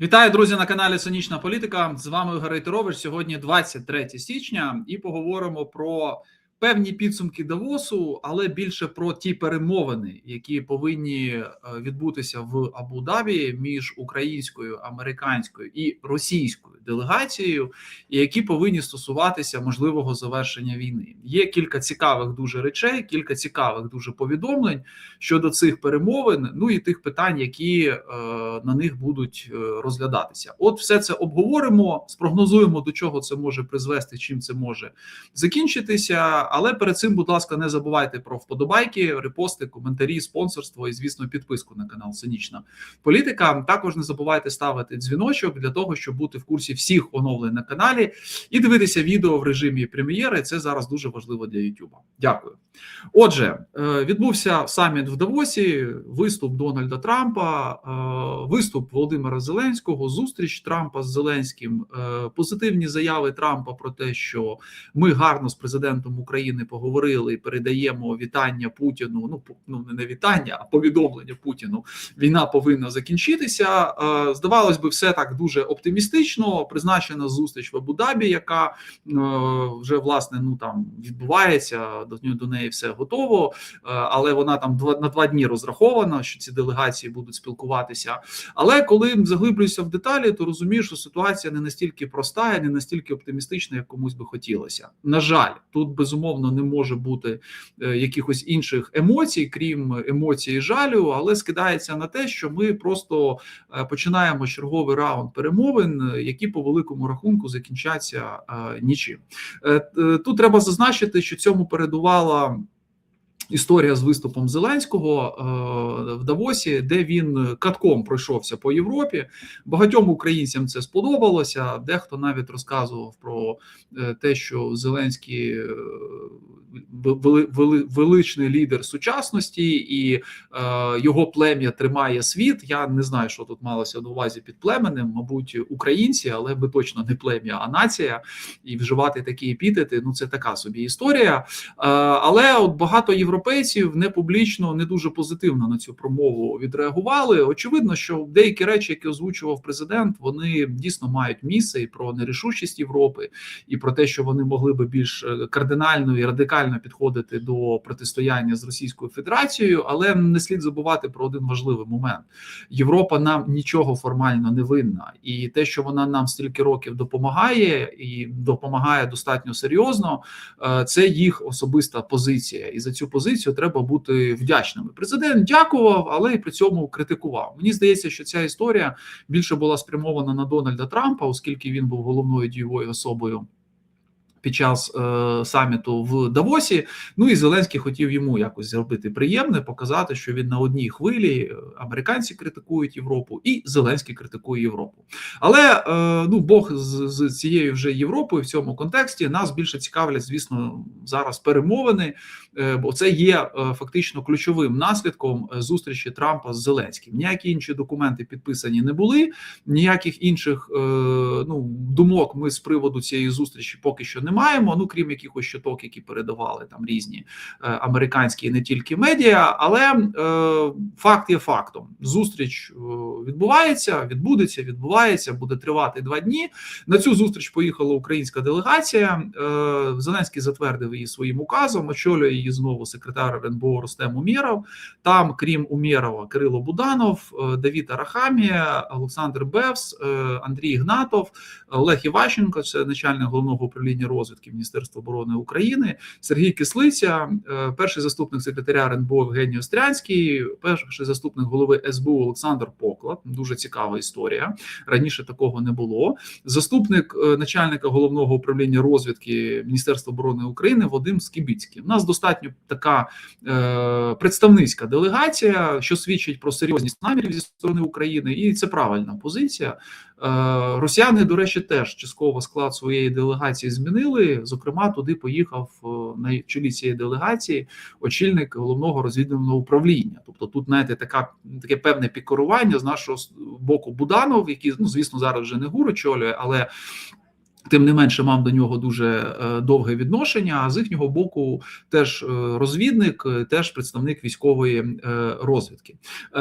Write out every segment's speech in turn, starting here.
Вітаю, друзі, на каналі Сонячна Політика. З вами Ігор Рейтерович. Сьогодні 23 січня, і поговоримо про певні підсумки Давосу, але більше про ті перемовини, які повинні е, відбутися в Абу-Дабі між українською, американською і російською делегацією, і які повинні стосуватися можливого завершення війни. Є кілька цікавих дуже речей, кілька цікавих дуже повідомлень щодо цих перемовин. Ну і тих питань, які е, на них будуть е, розглядатися. От все це обговоримо, спрогнозуємо до чого це може призвести, чим це може закінчитися. Але перед цим, будь ласка, не забувайте про вподобайки, репости, коментарі, спонсорство і, звісно, підписку на канал Цинічна Політика. Також не забувайте ставити дзвіночок для того, щоб бути в курсі всіх оновлень на каналі і дивитися відео в режимі прем'єри. Це зараз дуже важливо для Ютуба. Дякую. Отже, е, відбувся саміт в Давосі, виступ Дональда Трампа, е, виступ Володимира Зеленського, зустріч Трампа з Зеленським, е, позитивні заяви Трампа про те, що ми гарно з президентом України поговорили і передаємо вітання Путіну. Ну ну не вітання, а повідомлення Путіну. Війна повинна закінчитися. Здавалось би, все так дуже оптимістично. Призначена зустріч в Абу-Дабі, яка вже власне ну там відбувається до до неї все готово, е, але вона там на два дні розрахована, що ці делегації будуть спілкуватися. Але коли заглиблюєшся в деталі, то розумієш, що ситуація не настільки проста і не настільки оптимістична, як комусь би хотілося. На жаль, тут безумовно не може бути е, якихось інших емоцій, крім емоцій жалю, але скидається на те, що ми просто е, починаємо черговий раунд перемовин, які по великому рахунку закінчаться нічим. Тут треба зазначити, що цьому передувала. Історія з виступом Зеленського е, в Давосі, де він катком пройшовся по Європі. Багатьом українцям це сподобалося. Дехто навіть розказував про е, те, що Зеленський е, величний лідер сучасності, і його плем'я тримає світ. Я не знаю, що тут малося на увазі під племенем, мабуть, українці, але би точно не плем'я, а нація. І вживати такі епітети. Ну це така собі історія. Але от багато європейців не публічно, не дуже позитивно на цю промову відреагували. Очевидно, що деякі речі, які озвучував президент, вони дійсно мають місце і про нерішучість Європи, і про те, що вони могли би більш е, кардинально і радикально радикально підходити до протистояння з Російською Федерацією, але не слід забувати про один важливий момент: Європа нам нічого формально не винна, і те, що вона нам стільки років допомагає, і допомагає достатньо серйозно, е, це їх особиста позиція, і за цю позицію треба бути вдячними. Президент дякував, але і при цьому критикував. Мені здається, що ця історія більше була спрямована на Дональда Трампа, оскільки він був головною дієвою особою під час е, саміту в Давосі. Ну і Зеленський хотів йому якось зробити приємне, показати, що він на одній хвилі американці критикують Європу, і Зеленський критикує Європу. Але е, ну Бог з, з цією вже Європою в цьому контексті нас більше цікавлять, звісно, зараз перемовини, е, бо це є е, фактично ключовим наслідком е, зустрічі Трампа з Зеленським. Ніякі інші документи підписані не були, ніяких інших е, ну думок ми з приводу цієї зустрічі поки що не не маємо. Ну крім якихось щоток, які передавали там різні е, американські і не тільки медіа. Але е, факт є фактом. Зустріч е, відбувається, відбудеться, відбувається, буде тривати два дні. На цю зустріч поїхала українська делегація. Е, Зеленський затвердив її своїм указом. Очолює її знову секретар РНБО Ростем Умєров. Там, крім Умєрова, Кирило Буданов, е, Давід Арахамія, Олександр Бевс, Андрій Гнатов, Олег Іващенко, це начальник головного управління розвідки Міністерства оборони України, Сергій Кислиця, е, перший заступник секретаря РНБО Євгеній Острянський, перший заступник голови СБУ Олександр Поклад. Дуже цікава історія. Раніше такого не було. Заступник е, начальника головного управління розвідки Міністерства оборони України Вадим Скібіцький. У нас достатньо така е, представницька делегація, що свідчить про серйозність намірів зі сторони України, і це правильна позиція. Е, росіяни, до речі, теж частково склад своєї делегації змінили. Зокрема, туди поїхав е, на чолі цієї делегації очільник головного розвідувального управління. Тобто, тут знаєте, така таке певне пікорування з нашого боку Буданов, який ну звісно зараз вже не гур очолює, але Тим не менше, мав до нього дуже е, довге відношення. А з їхнього боку, теж е, розвідник, е, теж представник військової розвідки.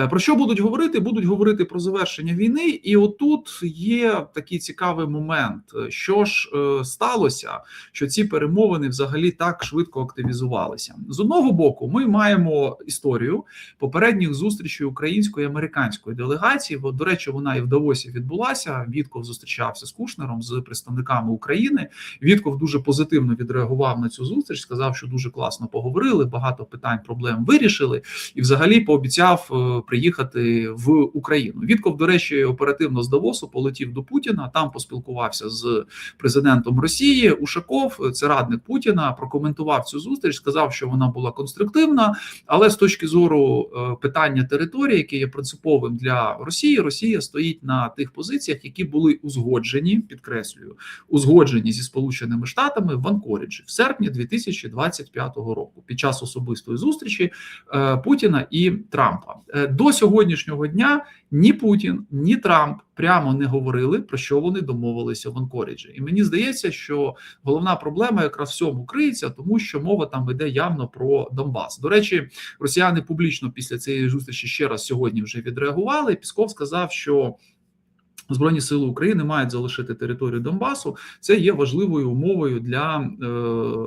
Про що будуть говорити? Будуть говорити про завершення війни, і отут є такий цікавий момент, що ж сталося, що ці перемовини взагалі так швидко активізувалися. З одного боку, ми маємо історію попередніх зустрічей української і американської делегації. До речі, вона і в Давосі відбулася. Вітков зустрічався з Кушнером з представниками України. Вітков дуже позитивно відреагував на цю зустріч. Сказав, що дуже класно поговорили. Багато питань, проблем вирішили, і взагалі пообіцяв е, приїхати в Україну. Вітков, до речі, оперативно з Давосу полетів до Путіна. Там поспілкувався з президентом Росії. Ушаков, це радник Путіна, прокоментував цю зустріч. Сказав, що вона була конструктивна, але з точки зору е, питання території, яке є принциповим для Росії, Росія стоїть на тих позиціях, які були узгоджені, підкреслюю, узгоджені зі Сполученими Штатами в Анкоріджі в серпні 2025 року, під час особистої зустрічі е, Путіна і Трампа. Е, До сьогоднішнього дня ні Путін, ні Трамп прямо не говорили про що вони домовилися в Анкоріджі. І мені здається, що головна проблема якраз в цьому криється, тому що мова там йде явно про Донбас. До речі, росіяни публічно після цієї зустрічі ще раз сьогодні вже відреагували. Пісков сказав, що. Збройні сили України мають залишити територію Донбасу. Це є важливою умовою для е,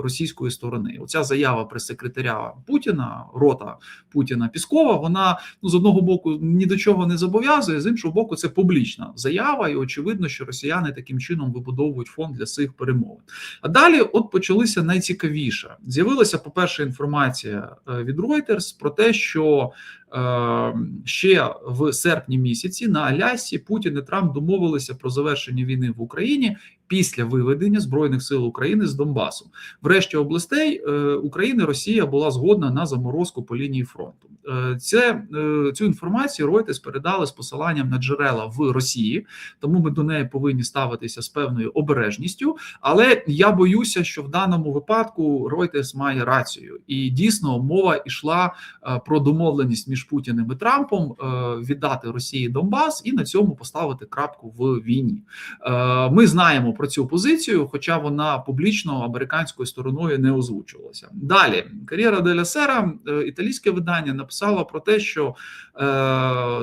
російської сторони. Оця заява прес-секретаря Путіна, рота Путіна Піскова. Вона ну з одного боку ні до чого не зобов'язує, з іншого боку, це публічна заява, і очевидно, що росіяни таким чином вибудовують фонд для цих перемовин. А далі, от почалися найцікавіше. З'явилася, по перше, інформація е, від Reuters про те, що ще в серпні місяці на Алясі Путін і Трамп домовилися про завершення війни в Україні після виведення збройних сил України з Донбасу. Врешті областей е, України Росія була згодна на заморозку по лінії фронту. Е, Це е, цю інформацію Reuters передали з посиланням на джерела в Росії, тому ми до неї повинні ставитися з певною обережністю. Але я боюся, що в даному випадку Reuters має рацію, і дійсно мова йшла про домовленість між Путіним і Трампом віддати Росії Донбас і на цьому поставити крапку в війні. Ми знаємо про цю позицію, хоча вона публічно американською стороною не озвучувалася. Далі кар'єра Деля Сера, е, італійське видання, написало про те, що е,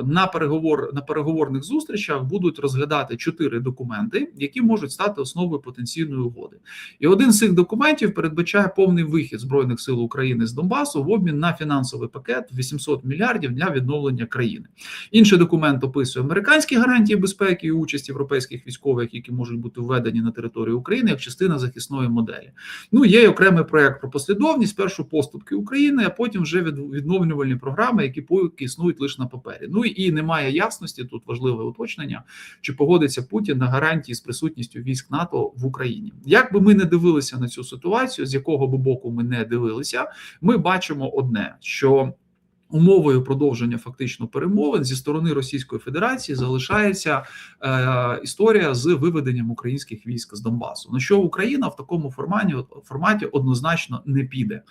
на переговор на переговорних зустрічах будуть розглядати чотири документи, які можуть стати основою потенційної угоди. І один з цих документів передбачає повний вихід збройних сил України з Донбасу в обмін на фінансовий пакет 800 мільярдів для відновлення країни. Інший документ описує американські гарантії безпеки і участь європейських військових, які можуть бути введені на територію України як частина захисної моделі. Ну є окремий проект про послідовність. Першу поступки України, а потім вже відновлювальні програми, які поки існують лише на папері. Ну і немає ясності. Тут важливе уточнення, чи погодиться Путін на гарантії з присутністю військ НАТО в Україні. Як би ми не дивилися на цю ситуацію, з якого би боку ми не дивилися, ми бачимо одне, що Умовою продовження фактично перемовин зі сторони Російської Федерації залишається е, історія з виведенням українських військ з Донбасу. На що Україна в такому форматі форматі однозначно не піде. Е,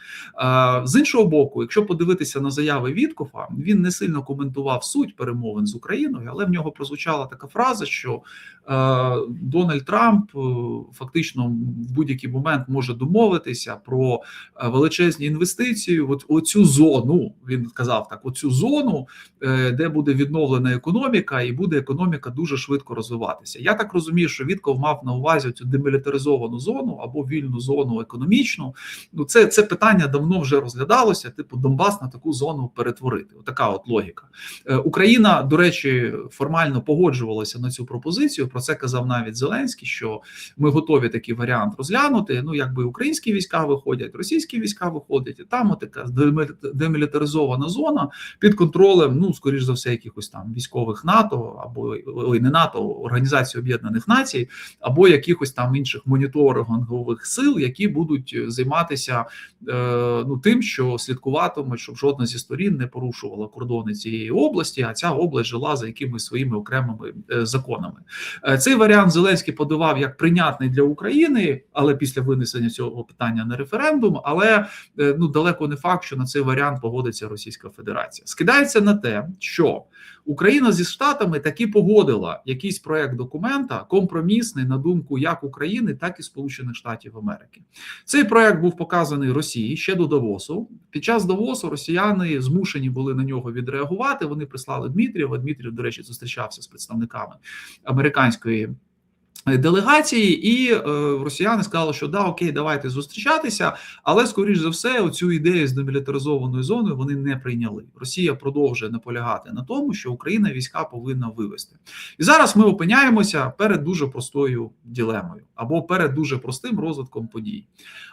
з іншого боку, якщо подивитися на заяви Віткофа, він не сильно коментував суть перемовин з Україною, але в нього прозвучала така фраза, що е, Дональд Трамп е, фактично в будь-який момент може домовитися про е, величезні інвестиції. От оцю зону він казав так: оцю зону, е, де буде відновлена економіка, і буде економіка дуже швидко розвиватися. Я так розумію, що Вітков мав на увазі цю демілітаризовану зону або вільну зону економічну. Ну, це це питання давно вже розглядалося. Типу Донбас на таку зону перетворити. Отака от логіка. Е, Україна, до речі, формально погоджувалася на цю пропозицію. Про це казав навіть Зеленський, що ми готові такий варіант розглянути. Ну, якби українські війська виходять, російські війська виходять, і там от така демілітаризована зона під контролем, ну скоріш за все, якихось там військових НАТО або ой, не НАТО, Організації Об'єднаних Націй, або якихось там інших моніторингових сил, які будуть займатися е, ну тим, що слідкуватимуть, щоб жодна зі сторін не порушувала кордони цієї області, а ця область жила за якимись своїми окремими е, законами. Е, цей варіант Зеленський подавав як прийнятний для України, але після винесення цього питання на референдум. Але е, ну далеко не факт, що на цей варіант погодиться Російська Російська Федерація. Скидається на те, що Україна зі Штатами таки погодила якийсь проект документа компромісний на думку як України, так і Сполучених Штатів Америки. Цей проект був показаний Росії ще до Давосу. Під час Давосу росіяни змушені були на нього відреагувати. Вони прислали Дмитрієва. Дмитрів, до речі, зустрічався з представниками американської. Делегації і е, росіяни сказали, що да, окей, давайте зустрічатися, але скоріш за все, оцю ідею з демілітаризованою зоною вони не прийняли. Росія продовжує наполягати на тому, що Україна війська повинна вивести. І зараз ми опиняємося перед дуже простою ділемою або перед дуже простим розвитком подій.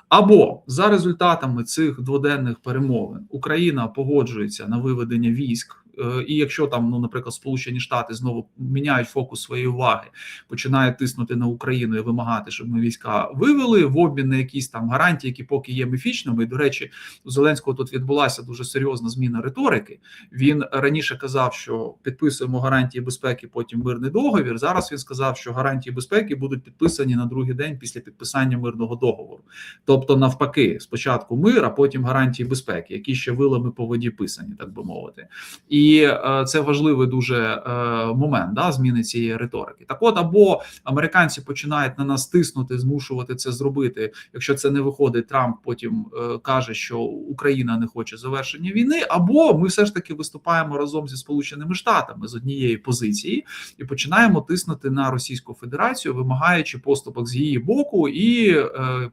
Або за результатами цих дводенних перемовин Україна погоджується на виведення військ. Е, І якщо там, ну, наприклад, Сполучені Штати знову міняють фокус своєї уваги, починають тиснути на Україну і вимагати, щоб ми війська вивели в обмін на якісь там гарантії, які поки є міфічними. І, до речі, у Зеленського тут відбулася дуже серйозна зміна риторики. Він раніше казав, що підписуємо гарантії безпеки, потім мирний договір. Зараз він сказав, що гарантії безпеки будуть підписані на другий день після підписання мирного договору. Тобто, навпаки, спочатку мир, а потім гарантії безпеки, які ще вилами по воді писані, так би мовити. І е, це важливий дуже е, момент да, зміни цієї риторики. Так, от або американці починають на нас тиснути, змушувати це зробити. Якщо це не виходить, Трамп потім е, каже, що Україна не хоче завершення війни, або ми все ж таки виступаємо разом зі Сполученими Штатами з однієї позиції і починаємо тиснути на Російську Федерацію, вимагаючи поступок з її боку і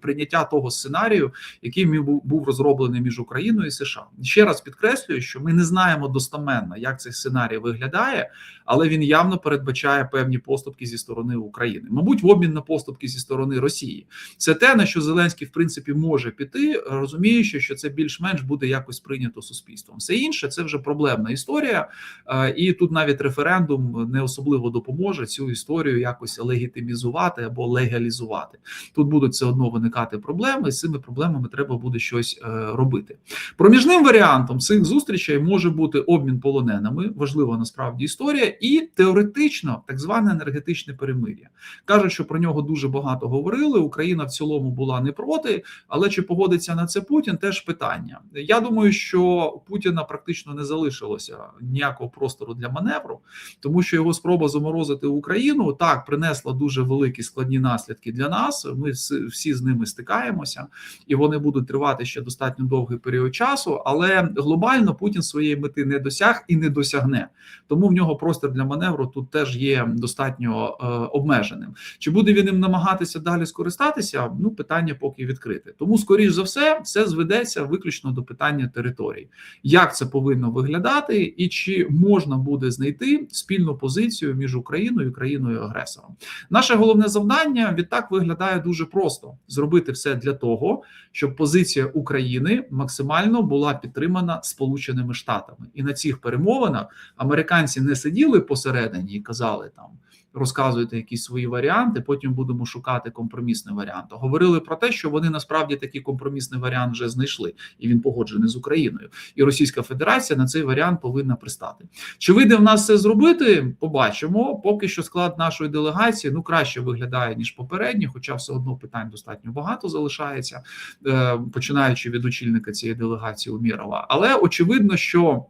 прийняття того сценарію, який був розроблений між Україною і США. Ще раз підкреслюю, що ми не знаємо достаменно, як цей сценарій виглядає, але він явно передбачає певні поступки зі сторони України, мабуть, в обмін на поступки зі сторони Росії. Це те, на що Зеленський в принципі може піти, розуміючи, що це більш-менш буде якось прийнято суспільством. Все інше це вже проблемна історія, е, і тут навіть референдум не особливо допоможе цю історію якось легітимізувати або легалізувати. Тут будуть все одно виникати проблеми, і з цими проблемами треба буде щось е, робити. Проміжним варіантом цих зустрічей може бути обмін полоненими, важлива насправді історія, і теоретично так зване енергетичне перемир'я. Кажуть, що про нього дуже багато говорили. Україна в цілому була не проти, але чи погодиться на це Путін? Теж питання. Я думаю, що Путіна практично не залишилося ніякого простору для маневру, тому що його спроба заморозити Україну так принесла дуже великі складні наслідки для нас. Ми всі з ними стикаємося, і вони будуть тривати ще достатньо довгий період часу. Але глобально Путін своєї мети не досяг і не досягне. Тому в нього простір для маневру тут теж є достатньо е, обмеженим. Чи буде він ним намагатися далі скористатися? Ну питання поки відкрите. Тому, скоріш за все, це зведеться виключно до питання територій. Як це повинно виглядати, і чи можна буде знайти спільну позицію між Україною і країною агресором? Наше головне завдання відтак виглядає дуже просто: зробити все для того, щоб позиція України максимально була підтримана Сполученими Штатами, і на цих перемовинах американці не сиділи посередині і казали там. Розказуйте якісь свої варіанти, потім будемо шукати компромісний варіант. Говорили про те, що вони насправді такий компромісний варіант вже знайшли, і він погоджений з Україною. І Російська Федерація на цей варіант повинна пристати. Чи вийде в нас це зробити? Побачимо. Поки що склад нашої делегації ну краще виглядає ніж попередні, хоча все одно питань достатньо багато залишається, е, починаючи від очільника цієї делегації Умірова. Але очевидно, що.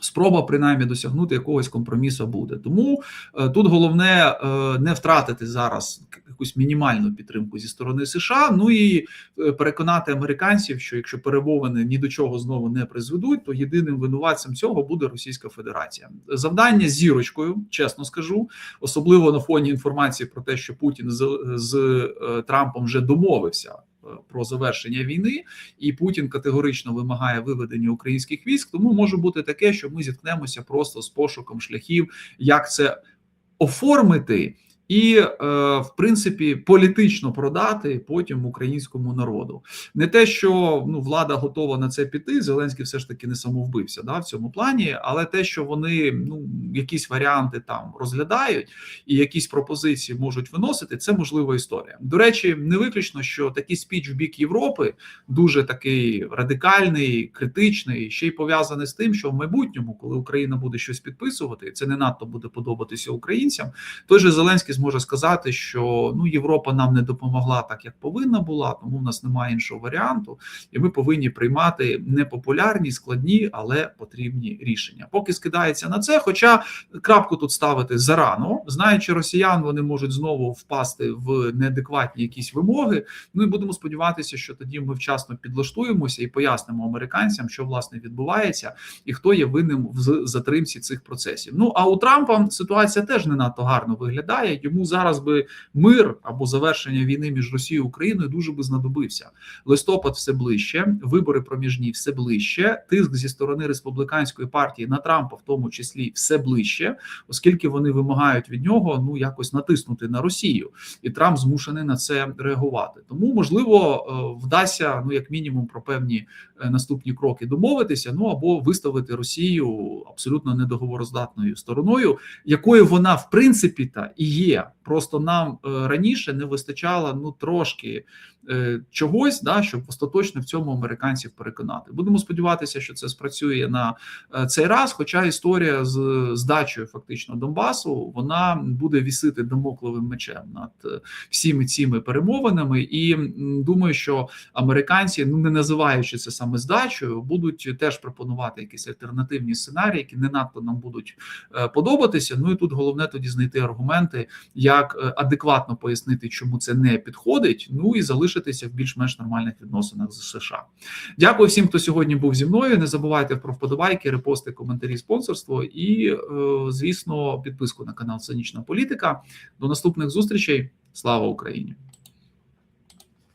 Спроба принаймні досягнути якогось компромісу буде. Тому е, тут головне е, не втратити зараз якусь мінімальну підтримку зі сторони США. Ну і е, переконати американців, що якщо перемовини ні до чого знову не призведуть, то єдиним винуватцем цього буде Російська Федерація. Завдання зірочкою, чесно скажу, особливо на фоні інформації про те, що Путін з, з Трампом вже домовився. Про завершення війни, і Путін категорично вимагає виведення українських військ. Тому може бути таке, що ми зіткнемося просто з пошуком шляхів, як це оформити. І, е, в принципі, політично продати потім українському народу. Не те, що ну влада готова на це піти. Зеленський все ж таки не самовбився да, в цьому плані, але те, що вони ну якісь варіанти там розглядають і якісь пропозиції можуть виносити, це можлива історія. До речі, не виключно, що такий спіч в бік Європи дуже такий радикальний, критичний, ще й пов'язаний з тим, що в майбутньому, коли Україна буде щось підписувати, це не надто буде подобатися українцям. Той же Зеленський зможе сказати, що ну Європа нам не допомогла так, як повинна була, тому в нас немає іншого варіанту, і ми повинні приймати непопулярні, складні, але потрібні рішення. Поки скидається на це. Хоча крапку тут ставити зарано, знаючи росіян, вони можуть знову впасти в неадекватні якісь вимоги. Ну і будемо сподіватися, що тоді ми вчасно підлаштуємося і пояснимо американцям, що власне відбувається, і хто є винним в затримці цих процесів. Ну а у Трампа ситуація теж не надто гарно виглядає. Йому зараз би мир або завершення війни між Росією і Україною дуже би знадобився. Листопад все ближче, вибори проміжні все ближче. Тиск зі сторони республіканської партії на Трампа, в тому числі, все ближче, оскільки вони вимагають від нього ну якось натиснути на Росію, і Трамп змушений на це реагувати. Тому можливо е, вдасться ну як мінімум про певні е, наступні кроки домовитися. Ну або виставити Росію абсолютно недоговороздатною стороною, якою вона в принципі та і є. Просто нам е, раніше не вистачало ну трошки чогось, да, щоб остаточно в цьому американців переконати. Будемо сподіватися, що це спрацює на е, цей раз. Хоча історія з здачею фактично Донбасу вона буде вісити домокловим мечем над е, всіми цими перемовинами, і думаю, що американці, ну не називаючи це саме здачею, будуть теж пропонувати якісь альтернативні сценарії, які не надто нам будуть е, подобатися. Ну і тут головне тоді знайти аргументи, як е, адекватно пояснити, чому це не підходить. Ну і залишитися в більш-менш нормальних відносинах з США. Дякую всім, хто сьогодні був зі мною. Не забувайте про вподобайки, репости, коментарі, спонсорство і, е, звісно, підписку на канал Цинічна Політика. До наступних зустрічей. Слава Україні!